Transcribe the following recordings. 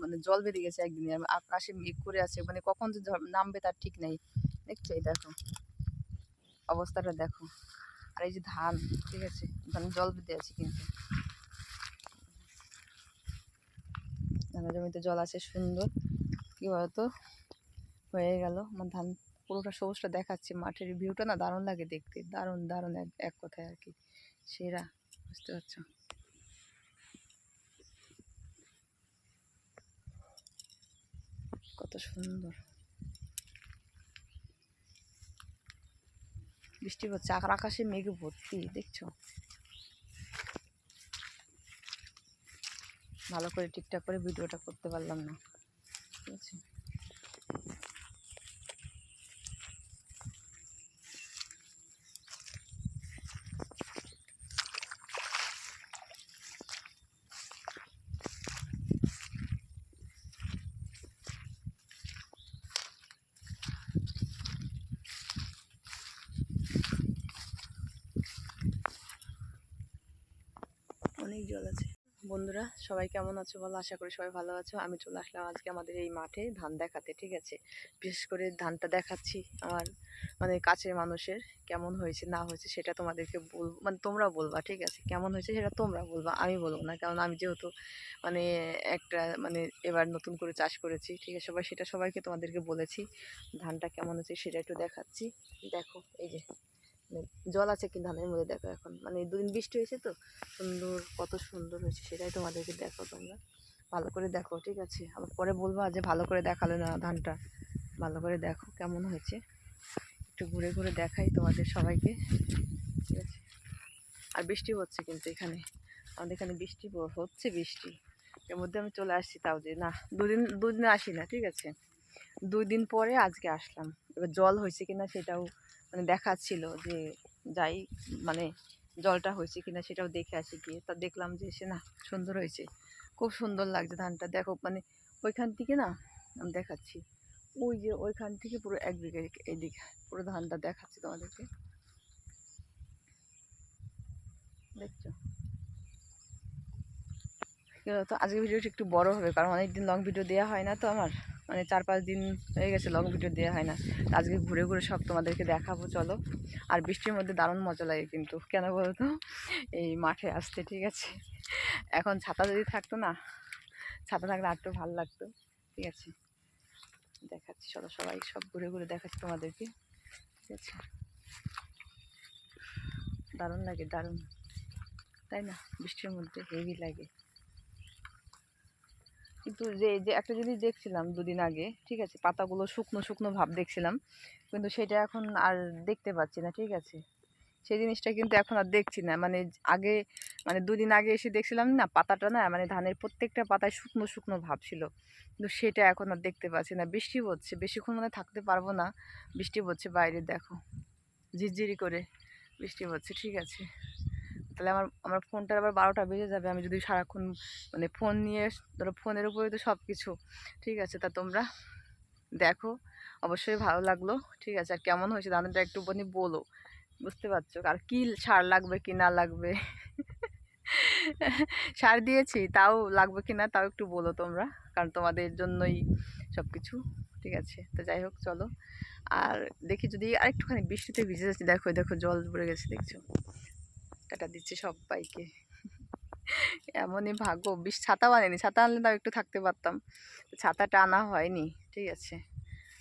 মানে জল বেরিয়ে গেছে একদিনে আকাশে মেঘ করে আছে মানে কখন যে নামবে তার ঠিক নেই। দেখছ এই দেখো, অবস্থাটা দেখো। আর এই যে ধান, ঠিক আছে, ধান জল বেঁধে আছে কিন্তু। ধানের জমিতে জল আছে, সুন্দর। কি বলতো? হয়ে গেল। আমার ধান পুরোটা সবুজটা দেখাচ্ছে মাঠের ভিউটা না দারুণ লাগে দেখতে। দারুণ দারুণ এক কথায় আর কি। সেরা, বুঝতে পারছ? কত সুন্দর। বৃষ্টি পড়ছে আকার আকাশে মেঘ ভর্তি, দেখছ? ভালো করে ঠিকঠাক করে ভিডিওটা করতে পারলাম না, ঠিক আছে? অনেক জল আছে। বন্ধুরা, সবাই কেমন আছো বলো? আশা করি সবাই ভালো আছো। আমি চলে আসলাম আজকে আমাদের এই মাঠে ধান দেখাতে, ঠিক আছে? বিশেষ করে ধানটা দেখাচ্ছি আমার মানে কাছের মানুষের, কেমন হয়েছে, না হয়েছে, সেটা তোমাদেরকে বল মানে তোমরা বলবা, ঠিক আছে? কেমন হয়েছে সেটা তোমরা বলবা, আমি বলব না। কারণ আমি যেহেতু মানে একটা মানে এবার নতুন করে চাষ করেছি, ঠিক আছে? সবাই সেটা সবাইকে তোমাদেরকে বলেছি, ধানটা কেমন হয়েছে সেটা একটু দেখাচ্ছি। দেখো, এই যে জল আছে কি ধানের মধ্যে, দেখো এখন। মানে দুদিন বৃষ্টি হয়েছে তো, সুন্দর, কত সুন্দর হয়েছে, সেটাই তোমাদেরকে দেখো তোমরা। ভালো করে দেখো, ঠিক আছে? আবার পরে বলব যে ভালো করে দেখালে না ধানটা। ভালো করে দেখো কেমন হয়েছে। একটু ঘুরে ঘুরে দেখাই তোমাদের সবাইকে, ঠিক আছে? আর বৃষ্টি হচ্ছে কিন্তু এখানে। আমাদের এখানে বৃষ্টি হচ্ছে বৃষ্টি। এর মধ্যে আমি চলে আসছি তাও যে, না, দুদিন, দুদিনে আসি না, ঠিক আছে? দুই দিন পরে আজকে আসলাম। এবার জল হয়েছে কিনা সেটাও মানে দেখাচ্ছিল যে যাই মানে জলটা হয়েছে কিনা সেটাও দেখে আসি গিয়ে। তা দেখলাম যে সে না সুন্দর হয়েছে। খুব সুন্দর লাগছে ধানটা। দেখো মানে ওইখান থেকে না আমি দেখাচ্ছি। ওই যে ওইখান থেকে পুরো এক বিঘা এইদিকে পুরো ধানটা দেখাচ্ছি তোমাদেরকে। দেখছ? বলতো আজকে ভিডিওটা একটু বড় হবে, কারণ অনেকদিন লং ভিডিও দেওয়া হয় না তো আমার। মানে চার পাঁচ দিন হয়ে গেছে লং ভিডিও দেওয়া হয় না। আজকে ঘুরে ঘুরে সব তোমাদেরকে দেখাবো, চলো। আর বৃষ্টির মধ্যে দারুণ মজা লাগে কিন্তু, কেন বলতো? এই মাঠে আসতে, ঠিক আছে? এখন ছাতা যদি থাকতো না, ছাতা থাকলে আর একটু ভালো লাগতো, ঠিক আছে? দেখাচ্ছি, চলো সবাই সব ঘুরে ঘুরে দেখাচ্ছি তোমাদেরকে, ঠিক আছে? দারুণ লাগে, দারুণ। তাই না? বৃষ্টির মধ্যে হেভি লাগে। কিন্তু যে যে একটা জিনিস দেখছিলাম দুদিন আগে, ঠিক আছে, পাতাগুলো শুকনো শুকনো ভাব দেখছিলাম, কিন্তু সেটা এখন আর দেখতে পাচ্ছি না, ঠিক আছে। সেই জিনিসটা কিন্তু এখন আর দেখছি না মানে আগে মানে দুদিন আগে এসে দেখছিলাম না, পাতাটা না মানে ধানের প্রত্যেকটা পাতায় শুকনো শুকনো ভাব ছিল। কিন্তু সেটা এখন আর দেখতে পাচ্ছি না। বৃষ্টি হচ্ছে, বেশিক্ষণ মানে থাকতে পারব না। বৃষ্টি হচ্ছে বাইরে, দেখো, ঝিরঝিরি করে বৃষ্টি হচ্ছে, ঠিক আছে। তাহলে আমার আমার ফোনটার আবার বারোটা বেজে যাবে। আমি যদি সারাক্ষণ মানে ফোন নিয়ে ধরো ফোনের উপরে তো সব কিছু ঠিক আছে, তা তোমরা দেখো। অবশ্যই ভালো লাগল। ঠিক আছে, আর কেমন হয়েছে দানাটা একটু বনি বলো। বুঝতে পারছ? আর কি সার লাগবে কি না লাগবে? সার দিয়েছি, তাও লাগবে কি না তাও একটু বলো তোমরা। কারণ তোমাদের জন্যই সব কিছু ঠিক আছে, তো যাই হোক, চলো। আর দেখি যদি আরেকটুখানি বৃষ্টিতে ভিজে যাচ্ছি। দেখো দেখো, জল পড়ে গেছে, দেখছ? টাটা দিচ্ছে সবাইকে। এমনই ভাগ্য। বিশ ছাতা আনেনি ছাতা আনলে তাও একটু থাকতে পারতাম। ছাতাটা আনা হয়নি, ঠিক আছে।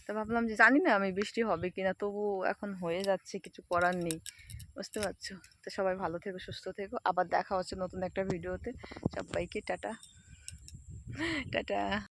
তো ভাবলাম যে জানি না আমি বৃষ্টি হবে কি না তবু এখন হয়ে যাচ্ছে, কিছু করার নেই। বুঝতে পারছ? তো সবাই ভালো থেকো, সুস্থ থেকো। আবার দেখা হচ্ছে নতুন একটা ভিডিওতে। সবাইকে টাটা। টাটা।